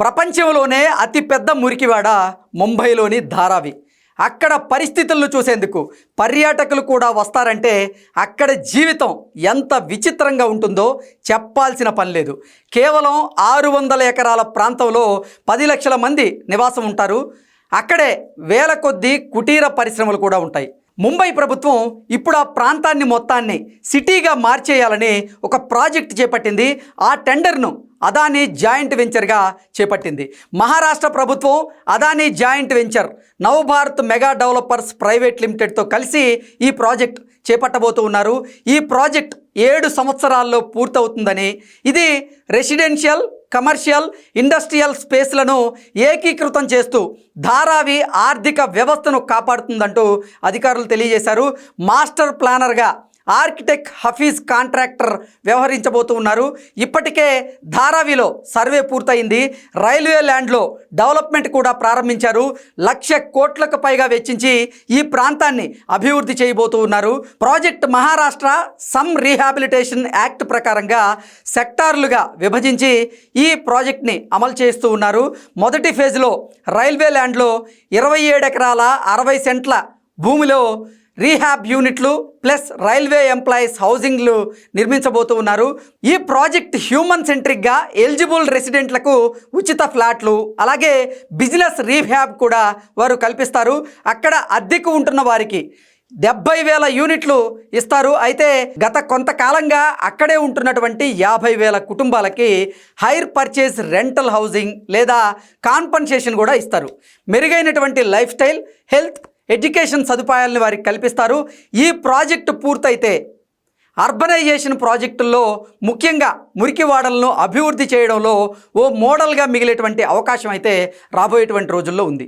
ప్రపంచంలోనే అతిపెద్ద మురికివాడ ముంబైలోని ధారావి. అక్కడ పరిస్థితులను చూసేందుకు పర్యాటకులు కూడా వస్తారంటే అక్కడ జీవితం ఎంత విచిత్రంగా ఉంటుందో చెప్పాల్సిన పని లేదు. కేవలం ఆరు వందల ఎకరాల ప్రాంతంలో పది లక్షల మంది నివాసం ఉంటారు. అక్కడే వేల కొద్దీ కుటీర పరిశ్రమలు కూడా ఉంటాయి. ముంబై ప్రభుత్వం ఇప్పుడు ఆ ప్రాంతాన్ని మొత్తాన్ని సిటీగా మార్చేయాలని ఒక ప్రాజెక్ట్ చేపట్టింది. ఆ టెండర్ను అదానీ జాయింట్ వెంచర్గా చేపట్టింది. మహారాష్ట్ర ప్రభుత్వం Adani joint venture Navbharat mega developers private లిమిటెడ్తో కలిసి ఈ ప్రాజెక్ట్ చేపట్టబోతూ ఉన్నారు. ఈ ప్రాజెక్ట్ ఏడు సంవత్సరాల్లో పూర్తవుతుందని ఇది రెసిడెన్షియల్ కమర్షియల్ ఇండస్ట్రియల్ స్పేస్లను ఏకీకృతం చేస్తూ ధారావి ఆర్థిక వ్యవస్థను కాపాడుతుందంటూ అధికారులు తెలియజేశారు. మాస్టర్ ప్లానర్గా ఆర్కిటెక్ట్ హఫీజ్ కాంట్రాక్టర్ వ్యవహరించబోతూ ఉన్నారు ఇప్పటికే ధారావిలో సర్వే పూర్తయింది. రైల్వే ల్యాండ్లో డెవలప్మెంట్ కూడా ప్రారంభించారు. లక్ష కోట్లకు పైగా వెచ్చించి ఈ ప్రాంతాన్ని అభివృద్ధి చేయబోతూ ఉన్నారు. Project Maharashtra slum rehabilitation act ప్రకారంగా సెక్టార్లుగా విభజించి ఈ ప్రాజెక్ట్ని అమలు చేస్తూ ఉన్నారు. మొదటి ఫేజ్లో రైల్వే ల్యాండ్లో ఇరవై ఏడు ఎకరాల అరవై సెంట్ల భూమిలో rehab units plus railway employees హౌసింగ్లు నిర్మించబోతూ ఉన్నారు ఈ ప్రాజెక్ట్ హ్యూమన్ సెంట్రిక్గా ఎలిజిబుల్ రెసిడెంట్లకు ఉచిత ఫ్లాట్లు అలాగే బిజినెస్ రీహాబ్ కూడా వారు కల్పిస్తారు. అక్కడ అద్దెకు ఉంటున్న వారికి డెబ్బై వేల యూనిట్లు ఇస్తారు. అయితే గత కొంతకాలంగా అక్కడే ఉంటున్నటువంటి యాభై వేల కుటుంబాలకి హైర్ పర్చేస్ రెంటల్ హౌసింగ్ లేదా కాన్పన్సేషన్ కూడా ఇస్తారు. మెరుగైనటువంటి లైఫ్ స్టైల్ హెల్త్ ఎడ్యుకేషన్ సదుపాయాలను వారికి కల్పిస్తారు. ఈ ప్రాజెక్టు పూర్తయితే అర్బనైజేషన్ ప్రాజెక్టుల్లో ముఖ్యంగా మురికివాడలను అభివృద్ధి చేయడంలో ఓ మోడల్గా మిగిలేటువంటి అవకాశం అయితే రాబోయేటువంటి రోజుల్లో ఉంది.